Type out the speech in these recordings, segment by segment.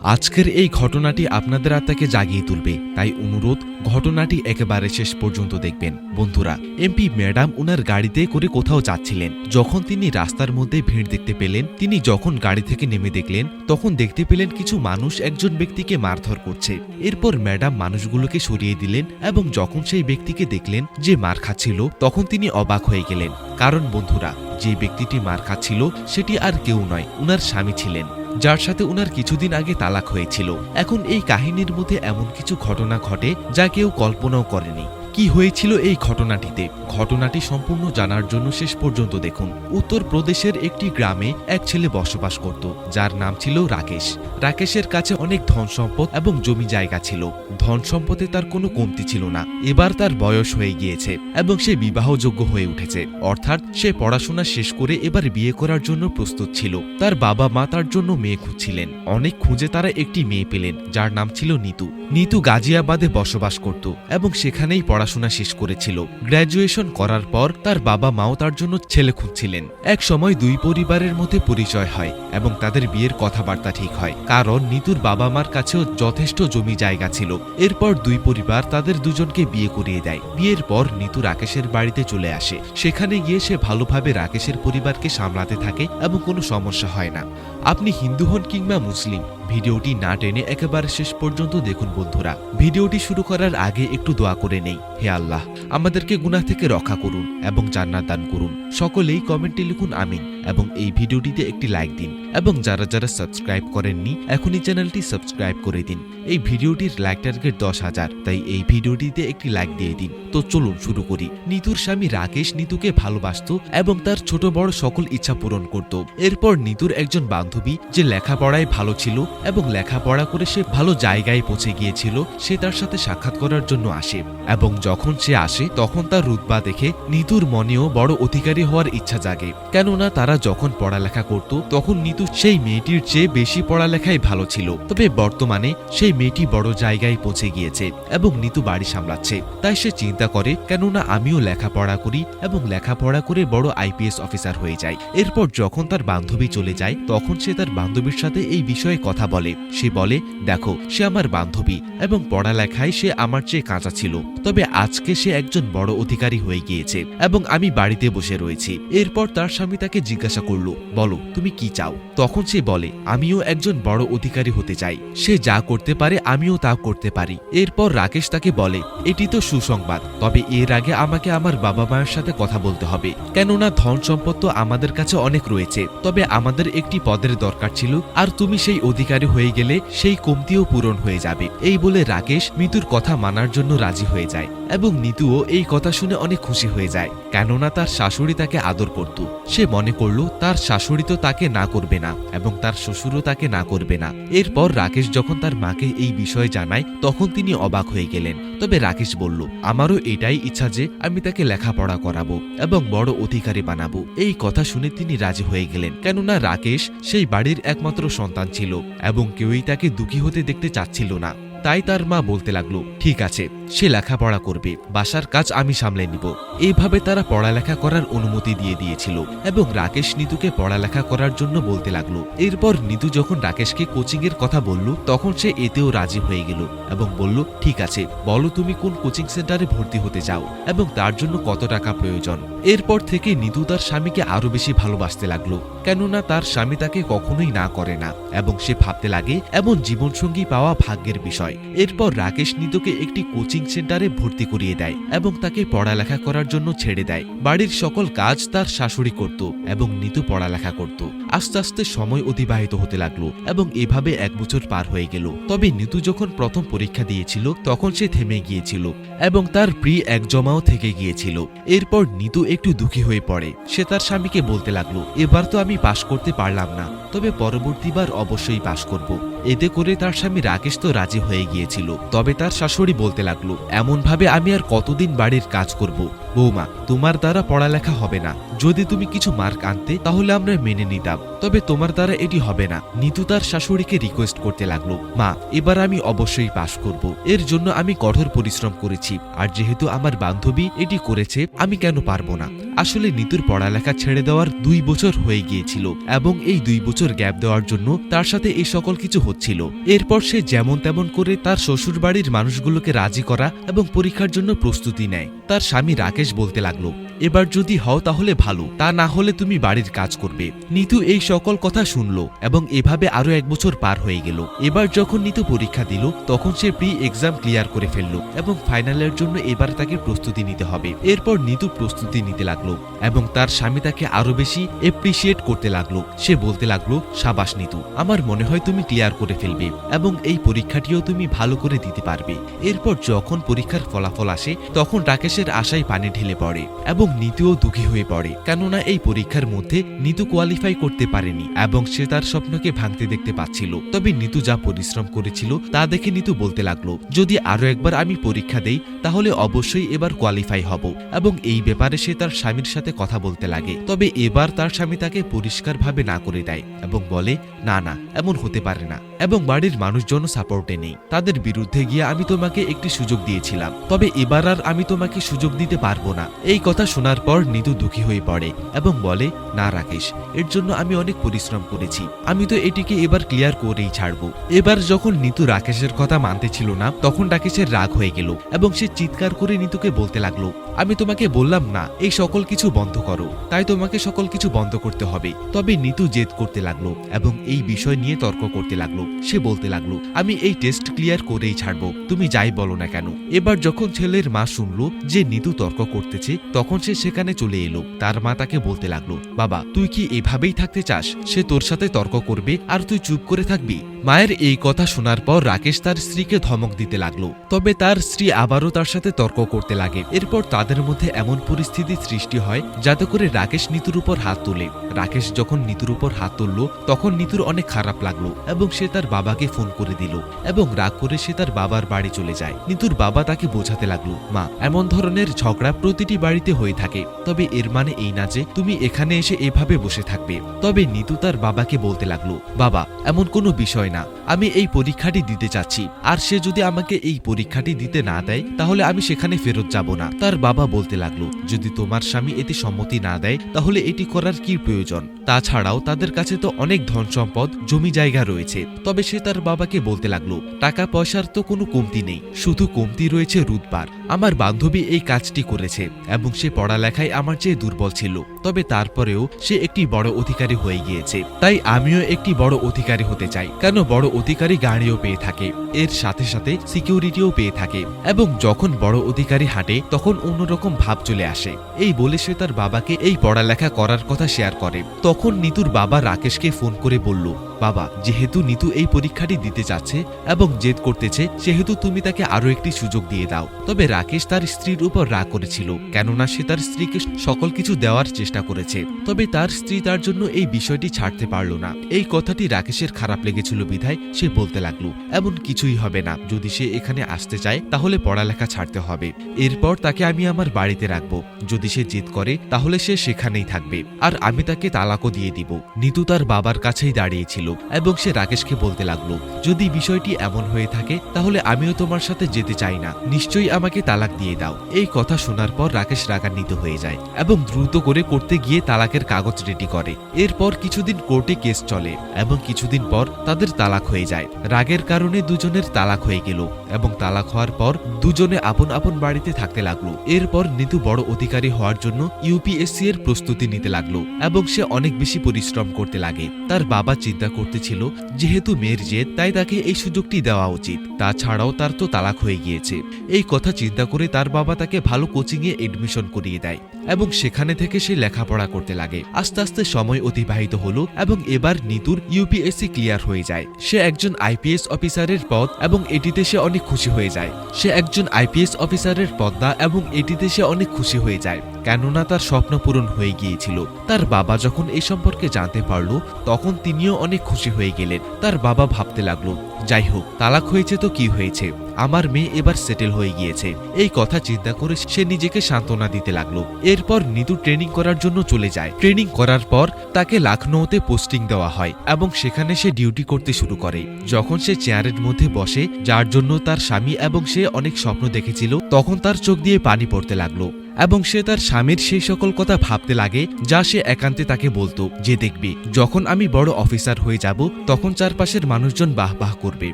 আজকের এই ঘটনাটি আপনাদের আত্মাকে জাগিয়ে তুলবে, তাই অনুরোধ, ঘটনাটি একেবারে শেষ পর্যন্ত দেখবেন। বন্ধুরা, এমপি ম্যাডাম উনার গাড়িতে করে কোথাও যাচ্ছিলেন। যখন তিনি রাস্তার মধ্যে ভিড় দেখতে পেলেন, তিনি যখন গাড়ি থেকে নেমে দেখলেন, তখন দেখতে পেলেন কিছু মানুষ একজন ব্যক্তিকে মারধর করছে। এরপর ম্যাডাম মানুষগুলোকে সরিয়ে দিলেন এবং যখন সেই ব্যক্তিকে দেখলেন যে মার খাচ্ছিল, তখন তিনি অবাক হয়ে গেলেন। কারণ বন্ধুরা, যে ব্যক্তিটি মার খাচ্ছিল, সেটি আর কেউ নয়, উনার স্বামী ছিলেন। যার সাথে উনার কিছুদিন আগে তালাক হয়েছিল। এখন এই কাহিনীর মধ্যে এমন কিছু ঘটনা ঘটে যা কেউ কল্পনাও করেনি। কি হয়েছিল এই ঘটনাটিতে? ঘটনাটি সম্পূর্ণ জানার জন্য শেষ পর্যন্ত দেখুন। উত্তর প্রদেশের একটি গ্রামে এক ছেলে বসবাস করত, যার নাম ছিল রাকেশ। রাকেশের কাছে অনেক ধন সম্পদ এবং জমি জায়গা ছিল। ধন সম্পদে তার কোনো কমতি ছিল না। এবার তার বয়স হয়ে গিয়েছে এবং সে বিবাহযোগ্য হয়ে উঠেছে। অর্থাৎ সে পড়াশোনা শেষ করে এবার বিয়ে করার জন্য প্রস্তুত ছিল। তার বাবা মা তার জন্য মেয়ে খুঁজছিলেন। অনেক খুঁজে তারা একটি মেয়ে পেলেন, যার নাম ছিল নিতু। নিতু গাজিয়াবাদে বসবাস করত এবং সেখানেই পড়াশোনা শেষ করেছিল। গ্র্যাজুয়েশন করার পর তার বাবা মাও তার জন্য ছেলে খুঁজছিলেন। এক সময় দুই পরিবারের মধ্যে পরিচয় হয় এবং তাদের বিয়ের কথাবার্তা ঠিক হয়। কারণ নিতুর বাবা মার কাছেও যথেষ্ট জমি জায়গা ছিল। এরপর দুই পরিবার তাদের দুজনকে বিয়ে করিয়ে দেয়। বিয়ের পর নিতু রাকেশের বাড়িতে চলে আসে। সেখানে গিয়ে সে ভালোভাবে রাকেশের পরিবারকে সামলাতে থাকে এবং কোনো সমস্যা হয় না। আপনি হিন্দু হন কিংবা মুসলিম ভিডিওটি না টেনে একেবারে শেষ পর্যন্ত দেখুন বন্ধুরা। ভিডিওটি শুরু করার আগে একটু দোয়া করে নেই। হে আল্লাহ, আমাদেরকে গুনাহ থেকে রক্ষা করুন এবং জান্নাত দান করুন। সকলেই কমেন্টে লিখুন আমিন। এবং এই ভিডিওটিতে একটি লাইক দিন এবং যারা যারা সাবস্ক্রাইব করেননি, এখনই চ্যানেলটি সাবস্ক্রাইব করে দিন। এই ভিডিওটির লাইক টার্গেট দশ হাজার, তাই এই ভিডিওটিতে একটি লাইক দিয়ে দিন। তো চলুন শুরু করি। নিতুর স্বামী রাকেশ নিতুকে ভালোবাসত এবং তার ছোট বড় সকল ইচ্ছা পূরণ করত। এরপর নিতুর একজন বান্ধবী যে লেখাপড়ায় ভালো ছিল এবং লেখাপড়া করে সে ভালো জায়গায় পৌঁছে গিয়েছিল, সে তার সাথে সাক্ষাৎ করার জন্য আসে। এবং যখন সে আসে, তখন তার রুতবা দেখে নিতুর মনেও বড় অধিকারী হওয়ার ইচ্ছা জাগে। কেননা তারা যখন পড়ালেখা করত, তখন নিতু সেই মেয়েটির চেয়ে বেশি পড়ালেখায় ভালো ছিল। তবে বর্তমানে সেই মেয়েটি বড় জায়গায় পৌঁছে গিয়েছে এবং নিতু বাড়ি সামলাচ্ছে। তাই সে চিন্তা করে, কেননা আমিও লেখাপড়া করি এবং লেখাপড়া করে বড় আইপিএস অফিসার হয়ে যাই। এরপর যখন তার বান্ধবী চলে যায়, তখন সে তার বান্ধবীর সাথে এই বিষয়ে কথা বলে। সে বলে, দেখো, সে আমার বান্ধবী এবং পড়ালেখায় সে আমার চেয়ে কাঁচা ছিল। তবে আজকে সে একজন বড় অধিকারী হয়ে গিয়েছে এবং আমি বাড়িতে বসে রয়েছি। এরপর তার স্বামী তাকে জিজ্ঞাসা করল, বলো, তুমি কি চাও? তখন সে বলে, আমিও একজন বড় অধিকারী হতে চাই। সে যা করতে পারে, আমিও তা করতে পারি। এরপর রাকেশ তাকে বলে, এটি তো সুসংবাদ। তবে এর আগে আমাকে আমার বাবা মায়ের সাথে কথা বলতে হবে। কেননা ধন সম্পদ তো আমাদের কাছে অনেক রয়েছে। তবে আমাদের একটি পদের দরকার ছিল, আর তুমি সেই অধিকারী হয়ে গেলে সেই কমতিও পূরণ হয়ে যাবে। এই বলে রাকেশ মিতুর কথা মানার জন্য রাজি হয়ে যায় এবং নিতুও এই কথা শুনে অনেক খুশি হয়ে যায়। কেননা তার শাশুড়ি তাকে আদর করত। সে মনে করল তার শাশুড়ি তো তাকে না করবে না এবং তার শ্বশুরও তাকে না করবে না। এরপর রাকেশ যখন তার মাকে এই বিষয়ে জানায়, তখন তিনি অবাক হয়ে গেলেন। তবে রাকেশ বলল, আমারও এটাই ইচ্ছা যে আমি তাকে লেখাপড়া করাবো এবং বড় অধিকারী বানাবো। এই কথা শুনে তিনি রাজি হয়ে গেলেন। কেননা রাকেশ সেই বাড়ির একমাত্র সন্তান ছিল এবং কেউই তাকে দুঃখী হতে দেখতে চাচ্ছিল না। তাই তার মা বলতে লাগল, ঠিক আছে সে লেখাপড়া করবে। বাসার কাজ আমি সামলে নিব। এইভাবে তারা পড়ালেখা করার অনুমতি দিয়ে দিয়েছিল এবং রাকেশ নিতুকে পড়ালেখা করার জন্য বলতে লাগল। এরপর নিতু যখন রাকেশকে কোচিং এর কথা বলল, তখন সে এতেও রাজি হয়ে গেল এবং বলল, ঠিক আছে, বলো তুমি কোন কোচিং সেন্টারে ভর্তি হতে চাও এবং তার জন্য কত টাকা প্রয়োজন? এরপর থেকে নিতু তার স্বামীকে আরও বেশি ভালোবাসতে লাগল, কেননা তার স্বামী তাকে কখনোই না করে না এবং সে ভাবতে লাগে, এমন জীবনসঙ্গী পাওয়া ভাগ্যের বিষয়। এরপর রাকেশ নিতুকে একটি কোচিং সেন্টারে ভর্তি করিয়ে দেয় এবং তাকে পড়ালেখা করার জন্য ছেড়ে দেয়। বাড়ির সকল কাজ তার শাশুড়ি করত এবং নিতু পড়ালেখা করত। আস্তে আস্তে সময় অতিবাহিত হতে লাগল এবং এভাবে এক বছর পার হয়ে গেল। তবে নিতু যখন প্রথম পরীক্ষা দিয়েছিল, তখন সে থেমে গিয়েছিল এবং তার প্রি এক জমাও থেকে গিয়েছিল। এরপর নিতু একটু দুঃখী হয়ে পড়ে। সে তার স্বামীকে বলতে লাগল, এবার তো আমি পাশ করতে পারলাম না, তবে পরবর্তীবার অবশ্যই পাশ করব। এতে করে তার স্বামী রাকেশ তো রাজি হয়ে গিয়েছিল। তবে তার শাশুড়ি বলতে লাগল এমন ভাবে আমি আর কতদিন বাড়ির কাজ করব? বৌমা, তোমার দ্বারা পড়ালেখা হবে না। যদি তুমি কিছু মার্ক আনতে, তাহলে আমরা মেনে নিতাম। তবে তোমার দ্বারা এটি হবে না। নিতু তার শাশুড়িকে রিকোয়েস্ট করতে লাগল, মা, এবার আমি অবশ্যই পাশ করব। এর জন্য আমি কঠোর পরিশ্রম করেছি। আর যেহেতু আমার বান্ধবী এটি করেছে, আমি কেন পারব না? আসলে নিতুর পড়ালেখা ছেড়ে দেওয়ার দুই বছর হয়ে গিয়েছিল এবং এই দুই বছর গ্যাপ দেওয়ার জন্য তার সাথে এই সকল কিছু হচ্ছিল। এরপর সে যেমন তেমন করে তার শ্বশুর বাড়ির মানুষগুলোকে রাজি করা এবং পরীক্ষার জন্য প্রস্তুতি নেয়। তার স্বামী রাকেশ বলতে লাগল এবার যদি হও তাহলে ভালো, তা না হলে তুমি বাড়ির কাজ করবে। নিতু এই সকল কথা শুনল এবং এভাবে আরও এক বছর পার হয়ে গেল। এবার যখন নিতু পরীক্ষা দিল, তখন সে প্রি এক্সাম ক্লিয়ার করে ফেলল এবং ফাইনালের জন্য এবার তাকে প্রস্তুতি নিতে হবে। এরপর নিতু প্রস্তুতি নিতে লাগল এবং তার স্বামী তাকে আরও বেশি এপ্রিসিয়েট করতে লাগল। সে বলতে লাগল, সাবাস নিতু, আমার মনে হয় তুমি ক্লিয়ার করে ফেলবে এবং এই পরীক্ষাটিও তুমি ভালো করে দিতে পারবে। এরপর যখন পরীক্ষার ফলাফল আসে, তখন রাকেশের আশায় পানি ঢেলে পড়ে এবং নিতুও দুঃখী হয়ে পড়ে। কেননা এই পরীক্ষার মধ্যে নিতু কোয়ালিফাই করতে পারেনি এবং সে তার স্বপ্নকে ভাঙতে দেখতে পাচ্ছিল। তবে নিতু যা পরিশ্রম করেছিল, তা দেখে নিতু বলতে লাগল, যদি আরও একবার আমি পরীক্ষা দেই, তাহলে অবশ্যই এবার কোয়ালিফাই হব। এবং এই ব্যাপারে সে তার স্বামীর সাথে কথা বলতে লাগে। তবে এবার তার স্বামী তাকে পরিষ্কারভাবে না করে দেয় এবং বলে, না না, এমন হতে পারে না। এবং বাড়ির মানুষজনও সাপোর্টে নেই। তাদের বিরুদ্ধে গিয়ে আমি তোমাকে একটি সুযোগ দিয়েছিলাম। তবে এবার আর আমি তোমাকে সুযোগ দিতে পারব না। এই কথা শোনার পর নিতু দুঃখী হয়ে পড়ে এবং বলে, না রাকেশ, এর জন্য আমি অনেক পরিশ্রম করেছি। আমি তো এটিকে এবার ক্লিয়ার করেই ছাড়বো। এবার যখন নিতু রাকেশের কথা মানতে ছিল না, তখন রাকেশের রাগ হয়ে গেল এবং সে চিৎকার করে নিতুকে বলতে লাগল, আমি তোমাকে বললাম না, এই সকল কিছু বন্ধ করো। তাই তোমাকে সকল কিছু বন্ধ করতে হবে। তবে নিতু জেদ করতে লাগল এবং এই বিষয় নিয়ে তর্ক করতে লাগল। সে বলতে লাগল, আমি এই টেস্ট ক্লিয়ার করেই ছাড়বো। তুমি যাই বলো না কেন? এবার যখন ছেলের মা শুনলো যে নিতু তর্ক করতেছে, তখন সে সেখানে চলে এলো। তার মা তাকে বলতে লাগল, বাবা, তুই কি এভাবেই থাকতে চাস? সে তোর সাথে তর্ক করবে আর তুই চুপ করে থাকবি? মায়ের এই কথা শোনার পর রাকেশ তার স্ত্রীকে ধমক দিতে লাগল। তবে তার স্ত্রী আবারও তার সাথে তর্ক করতে লাগে। এরপর তাদের মধ্যে এমন পরিস্থিতি সৃষ্টি হয়, যাতে করে রাকেশ নিতুর উপর হাত তোলে। রাকেশ যখন নিতুর উপর হাত তুলল, তখন নিতুর অনেক খারাপ লাগল এবং সে তার বাবাকে ফোন করে দিল এবং রাগ করে সে তার বাবার বাড়ি চলে যায়। নিতুর বাবা তাকে বোঝাতে লাগল, মা, এমন ধরনের ঝগড়া প্রতিটি বাড়িতে হয়ে থাকে। তবে এর মানে এই না যে তুমি এখানে এসে এভাবে বসে থাকবে। তবে নিতু তার বাবাকে বলতে লাগল, বাবা, এমন কোনো বিষয় না। আমি এই পরীক্ষাটি দিতে চাচ্ছি। আর সে যদি আমাকে এই পরীক্ষাটি দিতে না দেয়, তাহলে আমি সেখানে ফেরত যাব না। তার বাবা বলতে লাগল, যদি তোমার স্বামী এতে সম্মতি না দেয়, তাহলে এটি করার কি প্রয়োজন? তাছাড়াও তাদের কাছে তো অনেক ধন সম্পদ, জমি জায়গা রয়েছে। তবে সে তার বাবাকে বলতে লাগল টাকা পয়সার তো কোনো কমতি নেই। শুধু কমতি রয়েছে রুদবার আমার বান্ধবী এই কাজটি করেছে এবং সে পড়ালেখায় আমার চেয়ে দুর্বল ছিল, তবে তারপরেও সে একটি বড় অধিকারী হয়ে গিয়েছে। তাই আমিও একটি বড় অধিকারী হতে চাই, কেন বড় অধিকারী গাড়িও পেয়ে থাকে, এর সাথে সাথে সিকিউরিটিও পেয়ে থাকে এবং যখন বড় অধিকারী হাঁটে, তখন অন্যরকম ভাব চলে আসে। এই বলে সে তার বাবাকে এই পড়ালেখা করার কথা শেয়ার করে। তখন নিতুর বাবা রাকেশকে ফোন করে বলল বাবা, যেহেতু নিতু এই পরীক্ষাটি দিতে চাচ্ছে এবং জেদ করতেছে, সেহেতু তুমি তাকে আরও একটি সুযোগ দিয়ে দাও। তবে রাকেশ তার স্ত্রীর উপর রাগ করেছিল, কেননা সে তার স্ত্রীকে সকল কিছু দেওয়ার চেষ্টা করেছে। তবে তার স্ত্রী তার জন্য এই বিষয়টি ছাড়তে পারল না। এই কথাটি রাকেশের খারাপ লেগেছিল বিধায় সে বলতে লাগল, এমন কিছুই হবে না। যদি সে এখানে আসতে চায়, তাহলে পড়ালেখা ছাড়তে হবে। এরপর তাকে আমি আমার বাড়িতে রাখব। যদি সে জেদ করে, তাহলে সে সেখানেই থাকবে। আর আমি তাকে তালাকও দিয়ে দিব। নিতু তার বাবার কাছেই দাঁড়িয়েছিল। এবং সে রাকেশকে বলতে লাগল, যদি বিষয়টি এমন হয়ে থাকে, তাহলে আমিও তোমার সাথে যেতে চাই না। নিশ্চয়ই আমাকে তালাক দিয়ে দাও। এই কথা শোনার পর রাকেশ রাগান্বিত হয়ে যায় এবং দ্রুত করে করতে গিয়ে তালাকের কাগজ রেডি করে। এরপর কিছুদিন কোর্টে কেস চলে এবং কিছুদিন পর তাদের তালাক হয়ে যায়। রাগের কারণে দুজনের তালাক হয়ে গেল। এবং তালাক হওয়ার পর দুজনে আপন আপন বাড়িতে থাকতে লাগল। এরপর নিতু বড় অধিকারী হওয়ার জন্য ইউপিএসসি এর প্রস্তুতি নিতে লাগল এবং সে অনেক বেশি পরিশ্রম করতে লাগে। তার বাবা চিন্তা করতেছিল, যেহেতু মেয়ের জেদ, তাই তাকে এই সুযোগটি দেওয়া উচিত। তাছাড়াও তার তো তালাক হয়ে গিয়েছে। এই কথা চিন্তা করে তার বাবা তাকে ভালো কোচিংয়ে এডমিশন করিয়ে দেয়। এবং সেখানে থেকে সে লেখাপড়া করতে লাগে। আস্তে আস্তে সময় অতিবাহিত হলো এবং এবার নিতুর ইউপিএসসি ক্লিয়ার হয়ে যায়। সে একজন আইপিএস অফিসারের পদ এবং এটিতে সে অনেক খুশি হয়ে যায়। সে একজন আইপিএস অফিসারের পদনা এবং এটিতে সে অনেক খুশি হয়ে যায়। কেননা তার স্বপ্ন পূরণ হয়ে গিয়েছিল। তার বাবা যখন এ সম্পর্কে জানতে পারল, তখন তিনিও অনেক খুশি হয়ে গেলেন। তার বাবা ভাবতে লাগল, যাই হোক, তালাক হয়েছে তো কি হয়েছে? আমার মেয়ে এবার সেটেল হয়ে গিয়েছে। এই কথা চিন্তা করে সে নিজেকে সান্ত্বনা দিতে লাগল। এরপর নিতু ট্রেনিং করার জন্য চলে যায়। ট্রেনিং করার পর তাকে লাখনৌতে পোস্টিং দেওয়া হয় এবং সেখানে সে ডিউটি করতে শুরু করে। যখন সে চেয়ারের মধ্যে বসে, যার জন্য তার স্বামী এবং সে অনেক স্বপ্ন দেখেছিল, তখন তার চোখ দিয়ে পানি পড়তে লাগল। এবং সে তার স্বামীর সেই সকল কথা ভাবতে লাগে, যা সে একান্তে তাকে বলতো, যে দেখবি, যখন আমি বড় অফিসার হয়ে যাব, তখন চারপাশের মানুষজন বাহ বাহ করবে,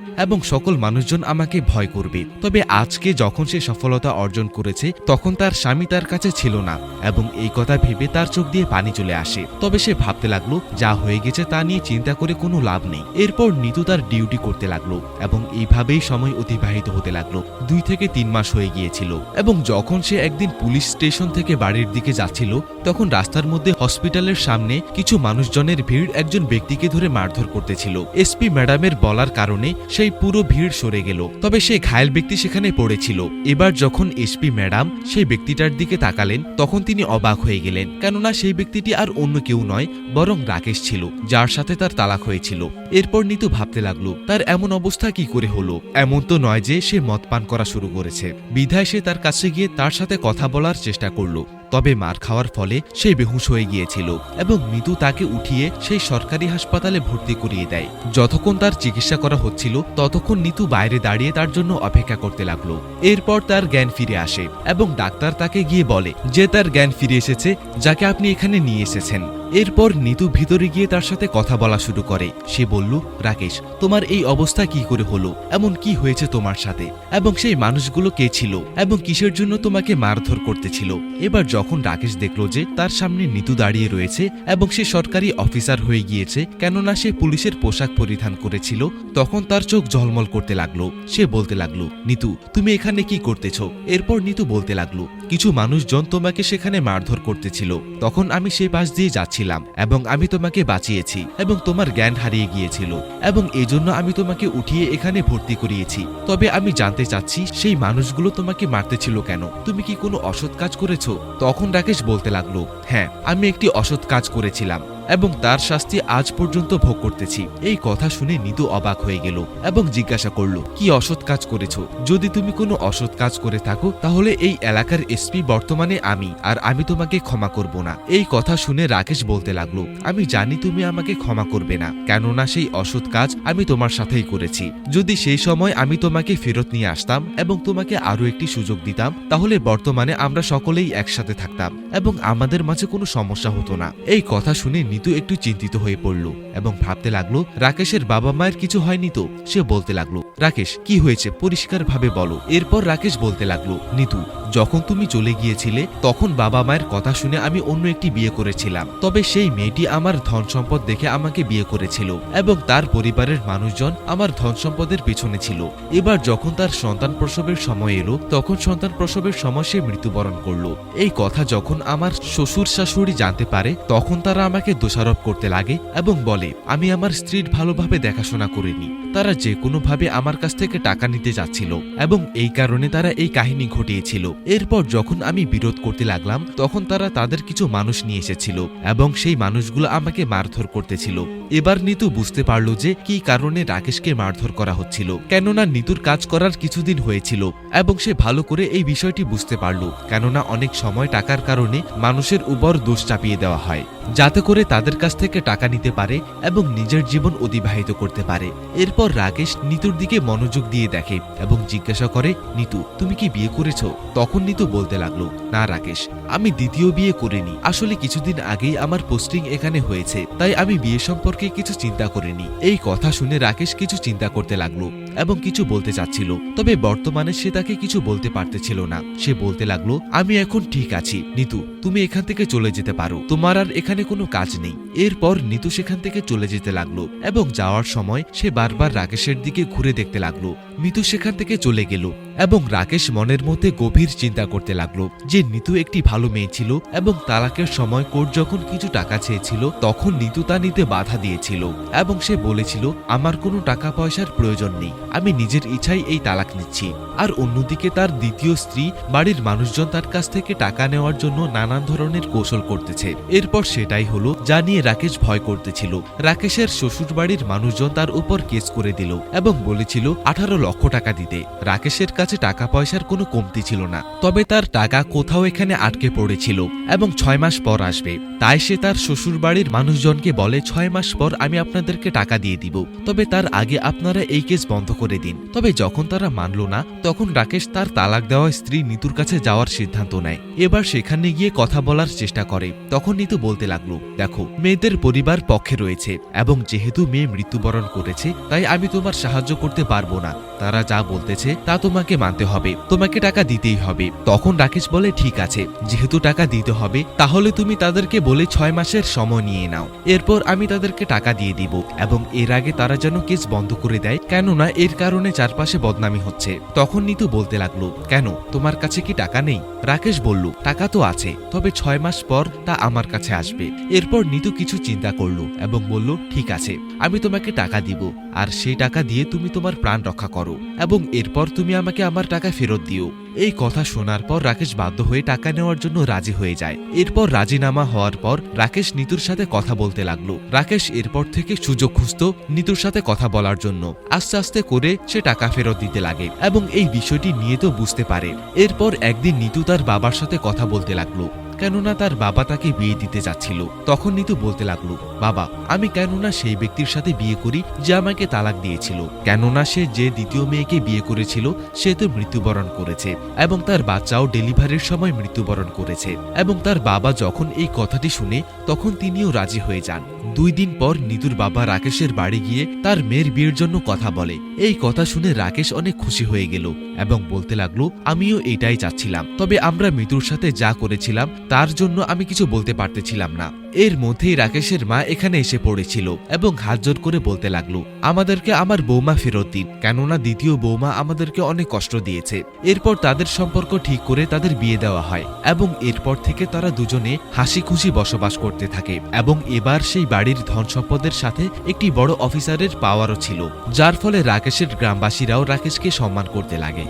এবং সকল মানুষজন আমাকে ভয় করবে। তবে আজকে যখন সে সফলতা অর্জন করেছে, তখন তার স্বামী তার কাছে ছিল না, এবং এই কথা ভেবে তার চোখ দিয়ে পানি চলে আসে। তবে সে ভাবতে লাগল, যা হয়ে গেছে তা নিয়ে চিন্তা করে কোনো লাভ নেই। এরপর নিতু তার ডিউটি করতে লাগল, এবং এইভাবেই সময় অতিবাহিত হতে লাগল। দুই থেকে তিন মাস হয়ে গিয়েছিল, এবং যখন সে একদিন পুলিশ স্টেশন থেকে বাড়ির দিকে যাচ্ছিল, তখন রাস্তার মধ্যে হসপিটালের সামনে কিছু মানুষজনের ভিড় একজন ব্যক্তিকে ধরে মারধর করতেছিল। এসপি ম্যাডামের বলার কারণে সেই পুরো ভিড় সরে গেল, তবে সেই ঘায়েল ব্যক্তি সেখানে পড়েছিল। এবার যখন এসপি ম্যাডাম সেই ব্যক্তিটার দিকে তাকালেন, তখন তিনি অবাক হয়ে গেলেন, কেননা সেই ব্যক্তিটি আর অন্য কেউ নয়, বরং রাকেশ ছিল, যার সাথে তার তালাক হয়েছিল। এরপর নিতু ভাবতে লাগল, তার এমন অবস্থা কি করে হলো? এমন তো নয় যে সে মদ পান করা শুরু করেছে। বিধায় সে তার কাছে গিয়ে তার সাথে কথা বলার চেষ্টা করল, তবে মার খাওয়ার ফলে সে বেহুশ হয়ে গিয়েছিল এবং মিতু তাকে উঠিয়ে সেই সরকারি হাসপাতালে ভর্তি করিয়ে দেয়। যতক্ষণ তার চিকিৎসা করা হচ্ছিল, ততক্ষণ নিতু বাইরে দাঁড়িয়ে তার জন্য অপেক্ষা করতে লাগল। এরপর তার জ্ঞান ফিরে আসে এবং ডাক্তার তাকে গিয়ে বলে যে তার জ্ঞান ফিরে এসেছে, যাকে আপনি এখানে নিয়ে এসেছেন। এরপর নিতু ভিতরে গিয়ে তার সাথে কথা বলা শুরু করে। সে বলল, রাকেশ, তোমার এই অবস্থা কি করে হলো? এমন কি হয়েছে তোমার সাথে? এবং সেই মানুষগুলো কে ছিল? এবং কিসের জন্য তোমাকে মারধর করতেছিল? এবার যখন রাকেশ দেখল যে তার সামনে নিতু দাঁড়িয়ে রয়েছে এবং সে সরকারি অফিসার হয়ে গিয়েছে, কেননা সে পুলিশের পোশাক পরিধান করেছিল, তখন তার চোখ ঝলমল করতে লাগল। সে বলতে লাগল, নিতু, তুমি এখানে কি করতেছ? এরপর নিতু বলতে লাগল, কিছু মানুষজন তোমাকে সেখানে মারধর করতেছিল। তখন আমি সেই পাশ দিয়ে যাচ্ছিলাম এবং আমি তোমাকে বাঁচিয়েছি এবং তোমার জ্ঞান হারিয়ে গিয়েছিল এবং এজন্য আমি তোমাকে উঠিয়ে এখানে ভর্তি করিয়েছি। তবে আমি জানতে চাচ্ছি, সেই মানুষগুলো তোমাকে মারতে ছিল কেন? তুমি কি কোনো অসৎ কাজ করেছ? তখন রাকেশ বলতে লাগল হ্যাঁ আমি একটি অসৎ কাজ করেছিলাম। এবং তার শাস্তি আজ পর্যন্ত ভোগ করতেছি। এই কথা শুনে নিতু অবাক হয়ে গেল এবং জিজ্ঞাসা করল, কি অসৎ কাজ করেছ? যদি তুমি কোনো অসৎ কাজ করে থাকো, তাহলে এই এলাকার এসপি বর্তমানে আমি, আর আমি তোমাকে ক্ষমা করব না। এই কথা শুনে রাকেশ বলতে লাগল, আমি জানি তুমি আমাকে ক্ষমা করবে না, কেননা সেই অসৎ কাজ আমি তোমার সাথেই করেছি। যদি সেই সময় আমি তোমাকে ফেরত নিয়ে আসতাম এবং তোমাকে আরও একটি সুযোগ দিতাম, তাহলে বর্তমানে আমরা সকলেই একসাথে থাকতাম এবং আমাদের মাঝে কোনো সমস্যা হতো না। এই কথা শুনে নিতু একটু চিন্তিত হয়ে পড়ল এবং ভাবতে লাগল, রাকেশের বাবা মায়ের কিছু হয়নি তো? সে বলতে লাগল, রাকেশ, কি হয়েছে? পরিষ্কার ভাবে বলো। এরপর রাকেশ বলতে লাগল, নিতু যখন তুমি চলে গিয়েছিলে, তখন বাবা মায়ের কথা শুনে আমি অন্য একটি বিয়ে করেছিলাম। তবে সেই মেয়েটি আমার ধন সম্পদ দেখে আমাকে বিয়ে করেছিল এবং তার পরিবারের মানুষজন আমার ধন সম্পদের পেছনে ছিল। এবার যখন তার সন্তান প্রসবের সময় এলো, তখন সন্তান প্রসবের সময় সে মৃত্যুবরণ করল। এই কথা যখন আমার শ্বশুর শাশুড়ি জানতে পারে, তখন তারা আমাকে দোষারোপ করতে লাগে এবং বলে, আমি আমার স্ত্রীর ভালোভাবে দেখাশোনা করিনি। তারা যে কোনোভাবে আমার কাছ থেকে টাকা নিতে যাচ্ছিল এবং এই কারণে তারা এই কাহিনী ঘটিয়েছিল। এরপর যখন আমি বিরোধ করতে লাগলাম, তখন তারা তাদের কিছু মানুষ নিয়ে এসেছিল এবং সেই মানুষগুলো আমাকে মারধর করতেছিল। এবার নিতু বুঝতে পারল যে কি কারণে রাকেশকে মারধর করা হচ্ছিল। কেননা নিতুর কাজ করার কিছুদিন হয়েছিল এবং সে ভালো করে এই বিষয়টি বুঝতে পারল। কেননা অনেক সময় টাকার কারণে মানুষের উপর দোষ চাপিয়ে দেওয়া হয়। যাতে করে তাদের কাছ থেকে টাকা নিতে পারে এবং নিজের জীবন অতিবাহিত করতে পারে। এরপর রাকেশ নিতুর দিকে মনোযোগ দিয়ে দেখে এবং জিজ্ঞাসা করে, নিতু, তুমি কি বিয়ে করেছ? তখন নিতু বলতে লাগল, না রাকেশ, আমি দ্বিতীয় বিয়ে করিনি। আসলে কিছুদিন আগেই আমার পোস্টিং এখানে হয়েছে, তাই আমি বিয়ে সম্পর্কে কিছু চিন্তা করিনি। এই কথা শুনে রাকেশ কিছু চিন্তা করতে লাগল। এবং কিছু বলতে চাচ্ছিল, তবে বর্তমানে সে তাকে কিছু বলতে পারতেছিল না। সে বলতে লাগল, আমি এখন ঠিক আছি। নিতু, তুমি এখান থেকে চলে যেতে পারো। তোমার আর এখানে কোনো কাজ নেই। এরপর নিতু সেখান থেকে চলে যেতে লাগল এবং যাওয়ার সময় সে বারবার রাকেশের দিকে ঘুরে দেখতে লাগল। মিতু সেখান থেকে চলে গেল এবং রাকেশ মনের মধ্যে গভীর চিন্তা করতে লাগল যে নিতু একটি ভালো মেয়ে ছিল এবং তালাকের সময় কোর্ট যখন কিছু টাকা চেয়েছিল, তখন নিতু তা নিতে বাধা দিয়েছিল এবং সে বলেছিল, আমার কোনো টাকা পয়সার প্রয়োজন নেই, আমি নিজের ইচ্ছাই এই তালাক নিচ্ছি। আর অন্যদিকে তার দ্বিতীয় স্ত্রী, বাড়ির মানুষজন তার কাছ থেকে টাকা নেওয়ার জন্য নানান ধরনের কৌশল করতেছে। এরপর সেটাই হলো যা নিয়ে রাকেশ ভয় করতেছিল। রাকেশের শ্বশুর বাড়ির মানুষজন তার উপর কেস করে দিল এবং বলেছিল, আঠারো লক্ষ টাকা দিতে। রাকেশের কাছে টাকা পয়সার কোনো কমতি ছিল না। তবে তার টাকা কোথাও এখানে আটকে পড়েছিল এবং ছয় মাস পর আসবে। তাই সে তার শ্বশুরবাড়ির মানুষজনকে বলে, ছয় মাস পর আমি আপনাদেরকে টাকা দিয়ে দিব। তবে তার আগে আপনারা এই কেস বন্ধ করে দিন। তবে যখন তারা মানল না, তখন রাকেশ তার তালাক দেওয়া স্ত্রী নিতুর কাছে যাওয়ার সিদ্ধান্ত নেয়। এবার সেখানে গিয়ে কথা বলার চেষ্টা করে। তখন নিতু বলতে লাগল, দেখো, মেয়েদের পরিবার পক্ষে রয়েছে এবং যেহেতু মেয়ে মৃত্যুবরণ করেছে, তাই আমি তোমার সাহায্য করতে পারব না। তারা যা বলতেছে তা তোমাকে মানতে হবে। তোমাকে টাকা দিতেই হবে। তখন রাকেশ বলে, ঠিক আছে। যেহেতু টাকা দিতে হবে, তাহলে তুমি তাদেরকে বলে ছয় মাসের সময় নিয়ে নাও। এরপর আমি তাদেরকে টাকা দিয়ে দিব এবং এর আগে তারা যেন কেস বন্ধ করে দেয়, কেননা এর কারণে চারপাশে বদনামি হচ্ছে। তখন নিতু বলতে লাগল, কেন? তোমার কাছে কি টাকা নেই? রাকেশ বলল, টাকা তো আছে, তবে ছয় মাস পর তা আমার কাছে আসবে। এরপর নিতু কিছু চিন্তা করল এবং বলল, ঠিক আছে, আমি তোমাকে টাকা দিব। আর সেই টাকা দিয়ে তুমি তোমার প্রাণ রক্ষা করো এবং এরপর তুমি আমাকে আমার টাকা ফেরত দিও। এই কথা শোনার পর রাকেশ বাধ্য হয়ে টাকা নেওয়ার জন্য রাজি হয়ে যায়। এরপর রাজিনামা হওয়ার পর রাকেশ নিতুর সাথে কথা বলতে লাগল। রাকেশ এরপর থেকে সুযোগ খুঁজত নিতুর সাথে কথা বলার জন্য। আস্তে আস্তে করে সে টাকা ফেরত দিতে লাগে এবং এই বিষয়টি নিয়ে তো বুঝতে পারে। এরপর একদিন নিতু তার বাবার সাথে কথা বলতে লাগল। কেননা তার বাবা তাকে বিয়ে দিতে যাচ্ছিল। তখন নিতু বলতে লাগল বাবা, আমি কেননা সেই ব্যক্তির সাথে বিয়ে করি যে আমাকে তালাক দিয়েছিল। কেননা সে যে দ্বিতীয় মেয়েকে বিয়ে করেছিল, সে তো মৃত্যুবরণ করেছে এবং তার বাচ্চাও ডেলিভারির সময় মৃত্যুবরণ করেছে এবং তার বাবা যখন এই কথাটি শুনে তখন তিনিও রাজি হয়ে যান। দুই দিন পর নিতুর বাবা রাকেশের বাড়ি গিয়ে তার মেয়ের বিয়ের জন্য কথা বলে। এই কথা শুনে রাকেশ অনেক খুশি হয়ে গেল এবং বলতে লাগল, আমিও এটাই চাচ্ছিলাম, তবে আমরা মিতুর সাথে যা করেছিলাম, তার জন্য আমি কিছু বলতে পারতেছিলাম না। এর মধ্যেই রাকেশের মা এখানে এসে পড়েছিল এবং হাত জোর করে বলতে লাগল, আমাদেরকে আমার বৌমা ফেরত দিন, কেননা দ্বিতীয় বৌমা আমাদেরকে অনেক কষ্ট দিয়েছে। এরপর তাদের সম্পর্ক ঠিক করে তাদের বিয়ে দেওয়া হয় এবং এরপর থেকে তারা দুজনে হাসি খুশি বসবাস করতে থাকে এবং এবার সেই বাড়ির ধন সম্পদের সাথে একটি বড় অফিসারের পাওয়ারও ছিল, যার ফলে রাকেশের গ্রামবাসীরাও রাকেশকে সম্মান করতে লাগে।